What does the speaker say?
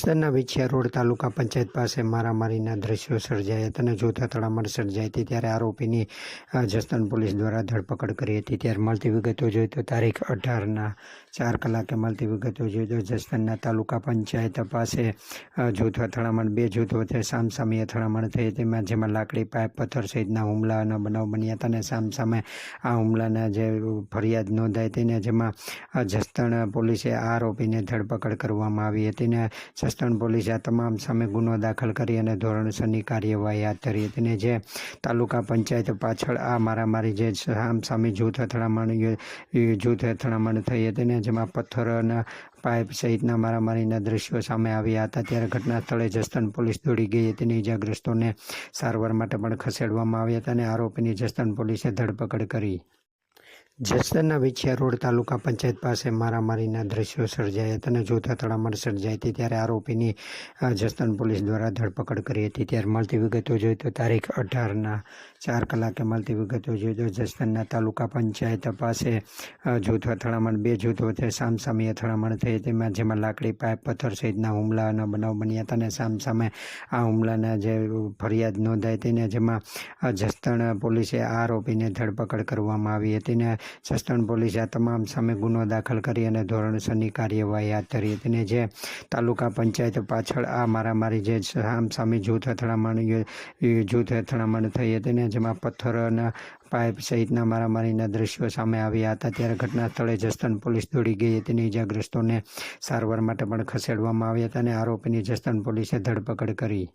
જસદણના Vinchhiya road taluka panchayat પાસે મારામારીના દ્રશ્યો સર્જાયા હતા અને જોતા તડામણ સર્જાઈ હતી ત્યારે આરોપીની જસદન પોલીસ દ્વારા ધરપકડ કરી હતી. ત્યારે મળતી વિગતો જોઈએ તો તારીખ અઢારના ચાર કલાકે મળતી વિગતો જોઈએ તો જસદનના તાલુકા પંચાયત પાસે જૂથ અથડામણ, બે જૂથ વચ્ચે સામસામી અથડામણ થઈ હતી જેમાં લાકડી, પાઇપ, પથ્થર સહિતના હુમલાના બનાવ બન્યા હતા અને સામસામે આ હુમલાના જે ફરિયાદ નોંધાઈ હતી ને જેમાં જસદણ પોલીસે આરોપીને ધરપકડ કરવામાં આવી હતી ને જસદણ પોલીસે આ તમામ સામે ગુનો દાખલ કરી અને ધોરણસરની કાર્યવાહી હાથ ધરી હતી. અને જે તાલુકા પંચાયત પાછળ આ મારામારી જે સામસામી જૂથ અથડામણ જૂથ અથડામણ થઈ હતી ને જેમાં પથ્થરોના પાઇપ સહિતના મારામારીના દ્રશ્યો સામે આવ્યા હતા. ત્યારે ઘટના સ્થળે જસદણ પોલીસ દોડી ગઈ હતી અને ઇજાગ્રસ્તોને સારવાર માટે પણ ખસેડવામાં આવ્યા હતા અને આરોપીની જસદણ પોલીસે ધરપકડ કરી. જસદણના વિછિયા રોડ તાલુકા પંચાયત પાસે મારામારીના દ્રશ્યો સર્જાયા અને જોતા તડામણ સર્જાઈ હતી ત્યારે આરોપીની જસદણ પોલીસ દ્વારા ધરપકડ કરી હતી. ત્યારે મળતી વિગતો જોઈએ તો તારીખ અઢારના ચાર કલાકે મળતી વિગતો જોઈએ તો જસદણના તાલુકા પંચાયત પાસે જૂથ અથડામણ બે જૂથ વચ્ચે સામસામી અથડામણ થઈ હતી, એમાં જેમાં લાકડી, પાઇપ, પથ્થર સહિતના હુમલાના બનાવ બન્યા હતા અને સામસામે આ હુમલાના જે ફરિયાદ નોંધાઈ હતી ને જેમાં જસદણ પોલીસે આ આરોપીને ધરપકડ કરવામાં આવી હતી ને જસદણ પોલીસે આ તમામ સામે ગુનો દાખલ કરી અને ધોરણસરની કાર્યવાહી હાથ ધરી હતી. ને જે તાલુકા પંચાયત પાછળ આ મારામારી જે સામસામી જૂથ અથડામણ જૂથ અથડામણ થઈ હતી ને જેમાં પથ્થરોના પાઇપ સહિતના મારામારીના દ્રશ્યો સામે આવ્યા હતા. ત્યારે ઘટના સ્થળે જસ્તન પોલીસ દોડી ગઈ હતી અને ઇજાગ્રસ્તોને સારવાર માટે પણ ખસેડવામાં આવ્યા હતા અને આરોપીની જસ્તન પોલીસે ધરપકડ કરી.